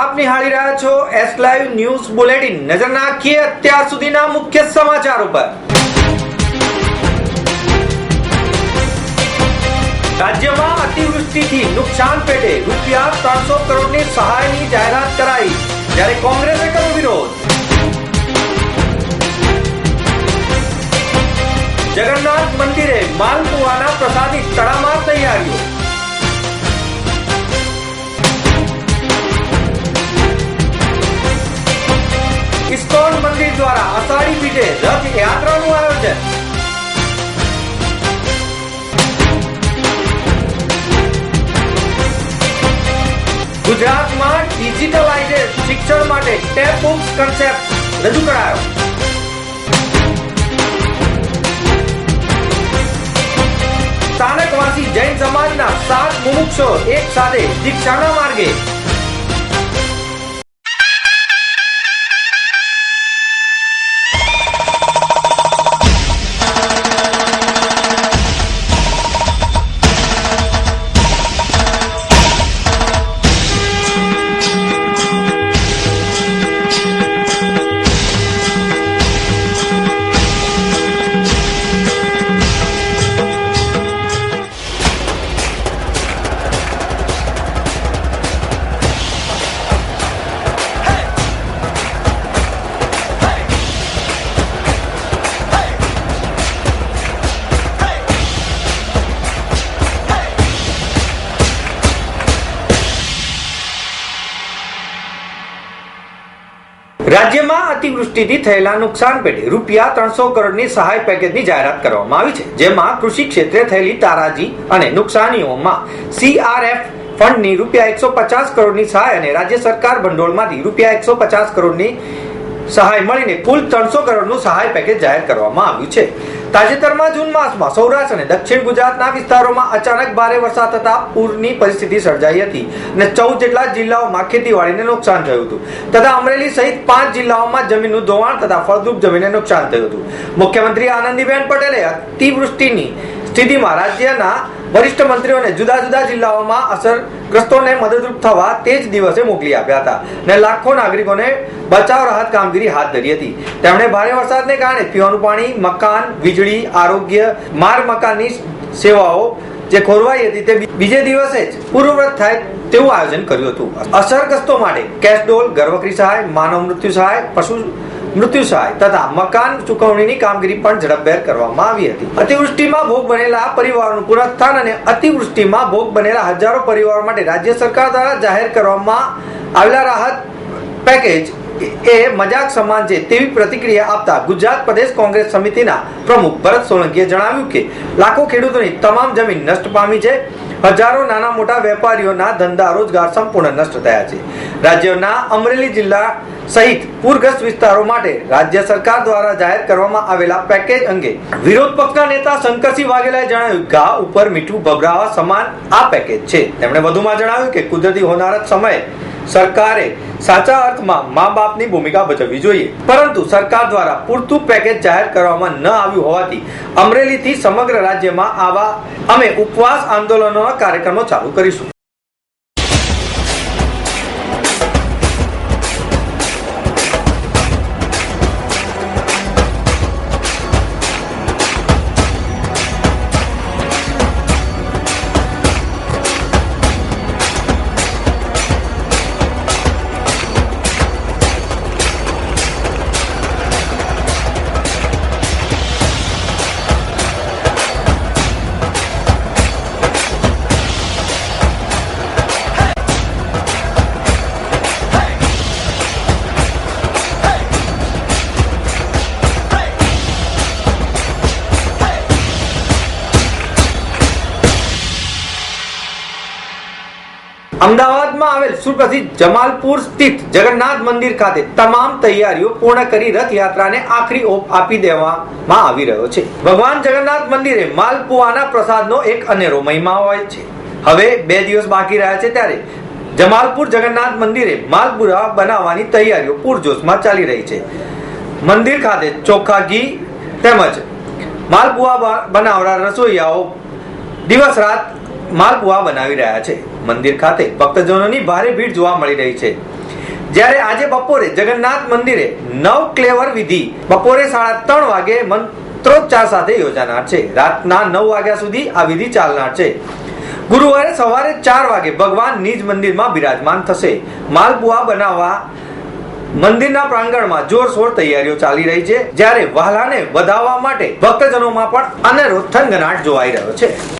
આપ નિહાળી રહ્યા છો એસ લાઈવ ન્યૂઝ બુલેટિન નજર નાખીએ અત્યાર સુધીના મુખ્ય સમાચાર ઉપર રાજ્યમાં અતિવૃષ્ટિથી નુકસાન પેટે રૂપિયા ત્રણસો કરોડની સહાયની જાહેરાત કરાઈ, જ્યારે કોંગ્રેસે કર્યો વિરોધ. જગન્નાથ મંદિરે માલપુવાના પ્રસાદી તળામાં તૈયારીઓ. ઇસ્કોન મંદિર દ્વારા અષાઢી બીજે રથ યાત્રાનું આયોજન. ગુજરાતમાં ડિજિટલાઇઝેડ શિક્ષણ માટે ટેપ બુક્સ કન્સેપ્ટ રજૂ કરાયો. સ્થાનકવાસી જૈન સમાજના સાત મુમુક્ષો એક સાથે દીક્ષાના માર્ગે અતિવૃષ્ટિથી થયેલા નુકસાન પેટે રૂપિયા ત્રણસો કરોડની સહાય પેકેજની જાહેરાત કરવામાં આવી છે, જેમાં કૃષિ ક્ષેત્રે થયેલી તારાજી અને નુકસાનીઓમાં સીઆરએફ ફંડની રૂપિયા એકસો પચાસ કરોડની સહાય અને રાજ્ય સરકાર ભંડોળમાંથી રૂપિયા એકસો પચાસ કરોડની સહાય મળીને કુલ ત્રણસો કરોડનું સહાય પેકેજ જાહેર કરવામાં આવ્યું છે. તાજેતરમાં જૂન માસમાં સૌરાષ્ટ્ર અને દક્ષિણ ગુજરાતના વિસ્તારોમાં અચાનક ભારે વરસાદ થતા પૂરની પરિસ્થિતિ સર્જાઈ હતી અને ચૌદ જેટલા જિલ્લાઓમાં ખેતીવાડીને નુકસાન થયું હતું. તથા અમરેલી સહિત પાંચ જિલ્લાઓમાં જમીનનું ધોવાણ તથા ફળદ્રુપ જમીનને નુકસાન થયું હતું. મુખ્યમંત્રી આનંદીબેન પટેલે અતિવૃષ્ટિની સ્થિતિમાં રાજ્યના વરિષ્ઠ મંત્રીઓને જુદા જુદા જિલ્લાઓમાં અસરગ્રસ્તોને મદદરૂપ થવા તે જ દિવસે મોકલી આપ્યા હતા અને લાખો નાગરિકોને બચાવ રાહત કામગીરી હાથ ધરી હતી. તેમણે ભારે વરસાદને કારણે પીવાનું પાણી, મકાન, વીજળી, આરોગ્ય, માર્ગ મકાનની સેવાઓ જે ખોરવાઈ હતી તે બીજે દિવસે જ પૂર્વવ્રત થાય તેવું આયોજન કર્યું હતું. અસરગ્રસ્તો માટે કેશ ડોલ ગર્ભક્રી સહાય, માનવ મૃત્યુ સહાય, પશુ મૃત્યુ સહાય તથા મકાન ચૂકવણીની કામગીરી પણ ઝડપભેર કરવામાં આવી હતી. અતિવૃષ્ટિમાં ભોગ બનેલા પરિવારોનું પુનઃસ્થાન અને અતિવૃષ્ટિમાં ભોગ બનેલા હજારો પરિવારો માટે રાજ્ય સરકાર દ્વારા જાહેર કરવામાં આવેલા રાહત પેકેજ એ મજાક સમાન છે તેવી પ્રતિક્રિયા આપતા ગુજરાત પ્રદેશ કોંગ્રેસ સમિતિના પ્રમુખ ભરત સોલંકીએ જણાવ્યું કે લાખો ખેડૂતોની તમામ જમીન નષ્ટ પામી છે. હજારો નાના મોટા વેપારીઓના ધંધા રોજગાર સંપૂર્ણ નષ્ટ થયા છે. રાજ્યના અમરેલી જિલ્લા સહિત પૂરગ્રસ્ત વિસ્તારો માટે રાજ્ય સરકાર દ્વારા જાહેર કરવામાં આવેલા પેકેજ અંગે વિરોધ પક્ષના નેતા શંકરસિંહ વાઘેલાએ જણાવ્યું, ઘા ઉપર મીઠું ભભરાવા સમાન આ પેકેજ છે. તેમણે વધુમાં જણાવ્યું કે કુદરતી હોનારત સમયે સરકારે સાચા અર્થમાં મા બાપની ભૂમિકા ભજવવી જોઈએ. પરંતુ સરકાર દ્વારા પૂરતું પેકેજ જાહેર કરવામાં ન આવ્યું હોવાથી અમરેલીથી સમગ્ર રાજ્યમાં આવા અમે ઉપવાસ આંદોલનોના કાર્યક્રમો ચાલુ કરીશું. અમદાવાદમાં આવેલ સુપ્રસિદ્ધ જમાલપુર સ્થિત જગન્નાથ મંદિર ખાતે તમામ તૈયારીઓ પૂર્ણ કરી રથયાત્રાને આખરી ઓપ આપી દેવામાં આવી રહ્યો છે. ભગવાન જગન્નાથ મંદિરે માલપુઆના પ્રસાદનો એક અનેરો મહિમા હોય છે. હવે બે દિવસ બાકી રહ્યા છે ત્યારે જમાલપુર જગન્નાથ મંદિરે માલપુરા બનાવવાની તૈયારીઓ પૂરજોશમાં ચાલી રહી છે. મંદિર ખાતે ચોખ્ખા ઘી તેમજ માલપુઆ બનાવનાર રસોઈયાઓ દિવસ રાત માલપુઆ બનાવી રહ્યા છે. મંદિર ખાતે ભક્તજનોની ભારે ભીડ જોવા મળી રહી છે. જ્યારે આજે બપોરે જગન્નાથ મંદિરે નવ ક્લેવર વિધિ બપોરે સાડા ત્રણ વાગે મંત્રોચ્ચાર સાથે યોજાનાર છે. રાતના નવ વાગ્યા સુધી આ વિધિ ચાલનાર છે. ગુરુવારે સવારે ચાર વાગે ભગવાન નિજ મંદિરમાં બિરાજમાન થશે. માલપુઆ બનાવવા મંદિરના પ્રાંગણમાં જોરશોર તૈયારીઓ ચાલી રહી છે. જ્યારે વહાલાને વધાવવા માટે ભક્તજનોમાં પણ અનેરો થનગનાટ જોવાઈ રહ્યો છે.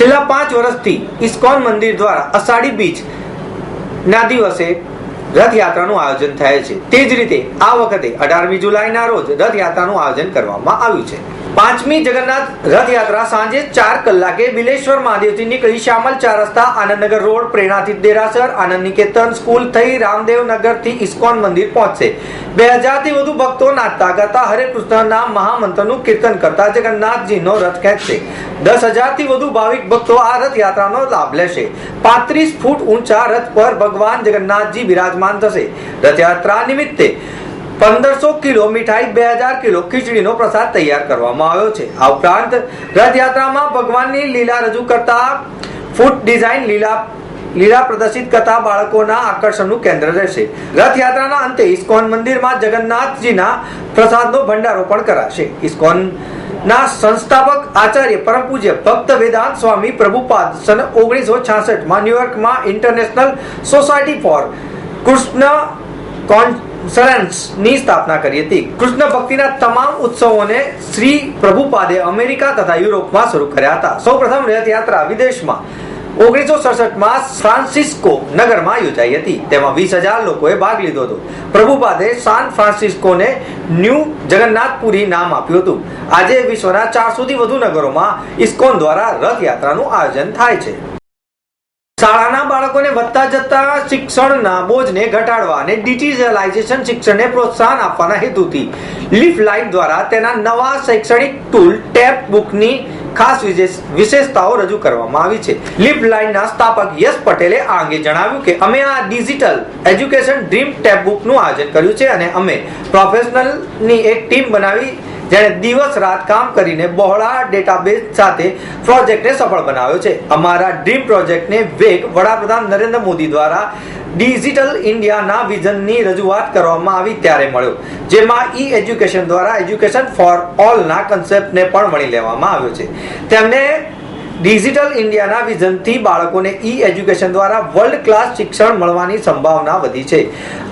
છેલ્લા પાંચ વર્ષથી ઇસ્કોન મંદિર દ્વારા અષાઢી બીજ ના દિવસે રથયાત્રાનું આયોજન થાય છે. તે જ રીતે આ વખતે અઢારમી જુલાઈના રોજ રથયાત્રાનું આયોજન કરવામાં આવ્યું છે. પાંચમી જગન્નાથ રથયાત્રા સાંજે ચાર કલાકે બિલેશ્વર મહાદેવથી નીકળી શ્યામલ ચાર રસ્તા, આનંદનગર રોડ, પ્રેરણાથી દેરાસર આનંદ નિકેતન સ્કૂલ થઈ રામદેવ નગરથી ઇસ્કોન મંદિર પહોંચશે. બે હજારથી વધુ ભક્તો નાચતા ગાતા હરે કૃષ્ણના મહામંત્રનું કીર્તન કરતા જગન્નાથજીનો રથ ખેંચશે. દસ હજારથી વધુ ભાવિક ભક્તો આ રથયાત્રાનો લાભ લેશે. પાંત્રીસ ફૂટ ઊંચા રથ પર ભગવાન જગન્નાથજી બિરાજમાન થશે. રથયાત્રા નિમિત્તે પંદરસો કિલો મીઠાઈ, બે હજાર કિલો ખીચડીનો પ્રસાદ તૈયાર કરવામાં આવ્યો છે. આ ઉપરાંત રથયાત્રામાં ભગવાનની લીલા રજૂ કરતા ફૂટ ડિઝાઇન, લીલા લીલા પ્રદર્શિત કરતા બાળકોના આકર્ષણનું કેન્દ્ર રહેશે. રથયાત્રાના અંતે ઇસ્કોન મંદિરમાં જગન્નાથજીના પ્રસાદનો ભંડારો પણ કરાશે. ઇસ્કોન ના સંસ્થાપક આચાર્ય પરમ પૂજ્ય ભક્ત વેદાંત સ્વામી પ્રભુપાદ સન ઓગણીસો છાસઠમાં ન્યુયોર્કમાં international society for Krishna conference ની સ્થાપના કરી હતી. કૃષ્ણ ભક્તિના તમામ ઉત્સવોને શ્રી પ્રભુપાદે અમેરિકા તથા યુરોપમાં શરૂ કર્યા હતા. સૌપ્રથમ રથયાત્રા વિદેશમાં ઓગણીસો સડસઠમાં ફ્રાન્સિસ્કો નગરમાં યોજાઈ હતી. તેમાં વીસ હજાર લોકોએ ભાગ લીધો હતો. પ્રભુપાદે સાન ફ્રાન્સિસ્કોને ન્યૂ જગન્નાથપુરી નામ આપ્યું હતું. આજે વિશ્વના ચારસોથી વધુ નગરોમાં ઇસ્કોન દ્વારા રથયાત્રાનું આયોજન થાય છે. શાળાના બાળકોને વધતા જતા શિક્ષણના બોજને ઘટાડવા અને ડિજિટલાઇઝેશન શિક્ષણને પ્રોત્સાહન આપવાના હેતુથી લીફ લાઇન દ્વારા તેના નવા શૈક્ષણિક ટૂલ ટેપ બુકની ખાસ વિશેષતાઓ રજૂ કરવામાં આવી છે. લીફ લાઇનના સ્થાપક યશ પટેલે આ અંગે જણાવ્યું કે, અમે આ ડિજિટલ એજ્યુકેશન ડ્રીમ ટેપ બુકનું આયોજન કર્યું છે અને અમે પ્રોફેશનલની એક ટીમ બનાવી જેણે દિવસ રાત કામ કરીને બહોળા ડેટાબેઝ સાથે પ્રોજેક્ટને સફળ બનાવ્યો છે. અમારા ડ્રીમ પ્રોજેક્ટને વેગ વડાપ્રધાન નરેન્દ્ર મોદી દ્વારા ડિજિટલ ઇન્ડિયાના વિઝનની રજૂઆત કરવામાં આવી ત્યારે મળ્યો, જેમાં ઈ એજ્યુકેશન દ્વારા એજ્યુકેશન ફોર ઓલના કન્સેપ્ટને પણ વણી લેવામાં આવ્યો છે. તેમને ડિજિટલ ઇન્ડિયાના વિઝનથી બાળકોને ઈ એજ્યુકેશન દ્વારા વર્લ્ડ ક્લાસ શિક્ષણ મળવાની સંભાવના વધી છે.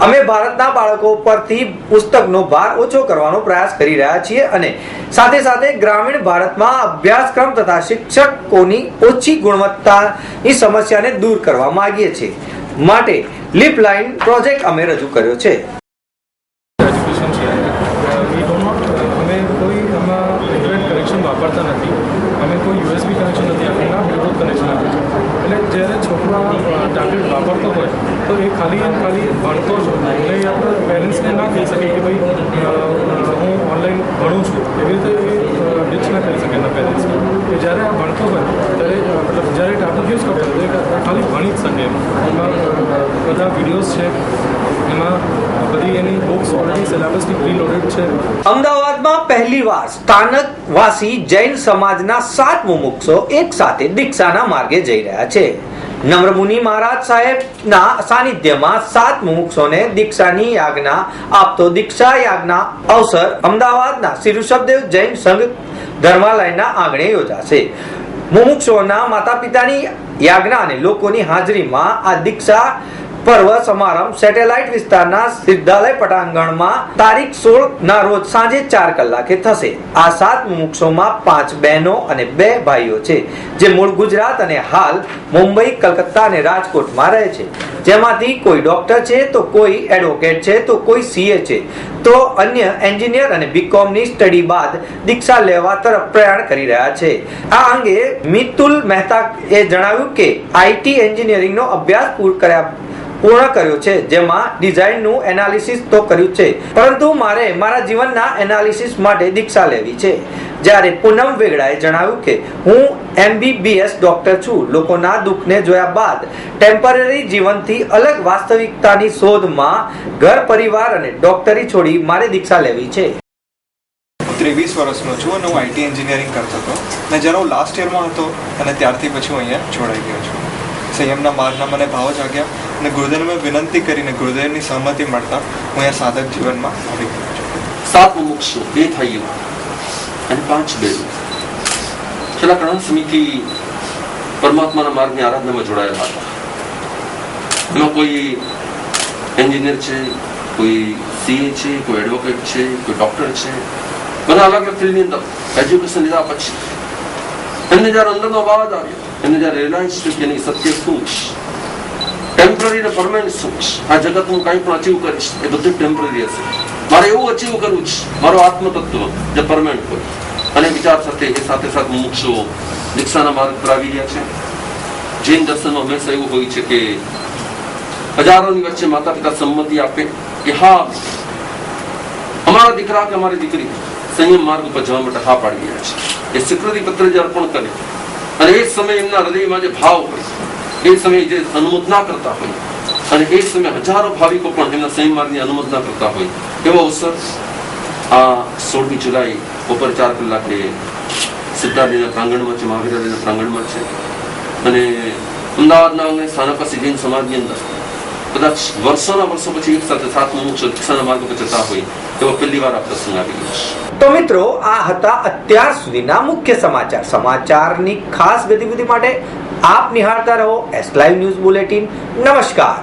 અમે ભારતના બાળકો પરથી પુસ્તકનો ભાર ઓછો કરવાનો પ્રયાસ કરી રહ્યા છીએ અને સાથે સાથે ગ્રામીણ ભારતમાં અભ્યાસક્રમ તથા શિક્ષકોની ઓછી ગુણવત્તાની સમસ્યાને દૂર કરવા માંગીએ છીએ. માટે લીપ લાઇન પ્રોજેક્ટ અમે રજૂ કર્યો છે. વાપરતા નથી. અમે કોઈ યુએસબી કનેક્શન નથી આપેલા બ્લૂટૂથ કનેક્શન આપ્યું એટલે જ્યારે છોકરો ટેબ્લેટ વાપરતો હોય, તો એ ખાલી એમ ખાલી ભણતો જ એટલે આપણે પેરેન્ટ્સને ના કહી શકે કે ભાઈ હું ઓનલાઈન ભણું છું. એવી રીતે એ ડિચ ના કરી શકે એના પેરેન્ટ્સને કે જ્યારે આ ભણતો હોય, ત્યારે મતલબ જ્યારે ટેબ્લેટ યુઝ કરતો હોય ખાલી ભણી જ શકે એમાં. બધા વિડીયોઝ છે એમાં બધી એની બુક્સ ઓલરેડી સિલેબસથી પ્રી છે. અમદાવાદમાં પહેલીવાર સ્થાનક વાસી જૈન સમાજના સાત મુમુક્ષો એક સાથે દીક્ષાના માર્ગે જઈ રહ્યા છે. નમ્રમુનિ મહારાજ સાહેબના સાનિધ્યમાં સાત મુમુક્ષોને દીક્ષાની યાજ્ઞા આપતો દીક્ષા યાજ્ઞા અવસર અમદાવાદના શ્રી ઋષભદેવ જૈન સંઘ ધર્માલયના આંગણે યોજાશે. મુમુક્ષોના માતા પિતાની યાજ્ઞા અને લોકોની હાજરીમાં આ દીક્ષા પર્વ સમારંભ સેટેલાઇટ વિસ્તારના સિદ્ધાલય પટાંગણમાં તારીખ સોળ ના રોજ સાંજે ચાર કલાકે થશે. આ સાત મુમુક્ષોમાં પાંચ બહેનો અને બે ભાઈઓ છે, જે મૂળ ગુજરાત અને હાલ મુંબઈ, કલકત્તા અને રાજકોટમાં રહે છે. જેમાંથી કોઈ ડોક્ટર છે, તો કોઈ એડવોકેટ છે, તો કોઈ સીએ છે. તો અન્ય એન્જિનિયર અને બીકોમની સ્ટડી બાદ દીક્ષા લેવા તરફ પ્રયાણ કરી રહ્યા છે. આ અંગે મિતુલ મહેતા એ જણાવ્યું કે આઈટી એન્જિનિયરિંગનો અભ્યાસ પૂર કર્યા પૂર્ણ કર્યો છે, જેમાં ડિઝાઇનનું એનાલિસિસ તો કર્યું છે. પરંતુ મારે મારા જીવનના એનાલિસિસ માટે દીક્ષા લેવી છે. જ્યારે પૂનમ વેગડાએ જણાવ્યું કે, હું એમબીબીએસ ડોક્ટર છું. લોકોના દુઃખને જોયા બાદ ટેમ્પરરી જીવનથી અલગ વાસ્તવિકતાની શોધમાં ઘર, પરિવાર અને ડોક્ટરી છોડી મારે દીક્ષા લેવી છે. ત્રેવીસ વર્ષનો છું અને હું આઈટી એન્જિનિયરિંગ કરતો હતો. અને જ્યારે હું લાસ્ટ યરમાં હતો, અને ત્યારથી પછી હું અહીંયા જોડાઈ ગયો છું. સંયમના માર્ગના મને ભાવ જાગ્યા. અને ગુરુદેવને વિનંતી કરીને ગુરુદેવની સહમતિ મળતા હું અહીંયા સાધક જીવનમાં આવી ગયો છું. સાત મુમુક્ષુ, બે થઈ અને પાંચ બે છેલ્લા ઘણા સમયથી પરમાત્માના માર્ગની આરાધનામાં જોડાયેલા હતા. એમાં કોઈ એન્જિનિયર છે, કોઈ સીએ છે, કોઈ એડવોકેટ છે, કોઈ ડોક્ટર છે. બધા અલગ અલગ ફિલ્ડની અંદર, એજ્યુકેશન લીધા પછી. એમને જ્યારે અંદરનો અવાજ આવ્યો, એમને જ્યારે રિલાયન્સ કે એની સત્ય શું ટેમ્પરરી ને પરમાનન્ટ શું છે. આ જગત હું કંઈ પણ અચીવ કરીશ. એ બધું ટેમ્પરરી હશે. મારે એવું અચીવ કરવું છે મારો આત્મતત્વ જે પરમાનન્ટ હોય. અને વિચાર સાથે, એ સાથે સાથે મુક્ષો દીક્ષાના માર્ગ પર આવી રહ્યા છે. જૈન દર્શનમાં હંમેશા એવું હોય છે કે હજારોની વચ્ચે માતા પિતા સંમતિ આપે કે હા, અમારા દીકરા કે અમારી દીકરી સંયમ માર્ગ પર જવા માટે હા પાડી રહ્યા છે. એ સ્વીકૃતિ પત્ર જે અર્પણ કરે. અને એ જ સમયે એમના હૃદયમાં જે ભાવ હોય એ સમયે જે અનુમોદના કરતા હોય, અને એ સમયે હજારો ભાવિકો પણ એમના સંયમ માર્ગની અનુમોદના કરતા હોય, એવો અવસર આ સોળમી જુલાઈ બપોર ચાર કલાકે સિદ્ધાર્થના પ્રાંગણમાં છે મહાવીરાલયના પ્રાંગણમાં છે. અને અમદાવાદના આંગણે સ્થાનક જૈન સમાજની અંદર કદાચ વર્ષોના વર્ષો પછી એક સાથે સાત મુમુક્ષો દીક્ષાના માર્ગ પર જતા હોય તેવો પહેલી વાર આ પ્રસંગ આવી ગયો તો મિત્રો, આ હતા અત્યાર સુધીના મુખ્ય સમાચાર. સમાચારની ખાસ ગતિવિધિ માટે આપ નિહાળતા રહો એસ લાઈવ ન્યૂઝ બુલેટિન નમસ્કાર.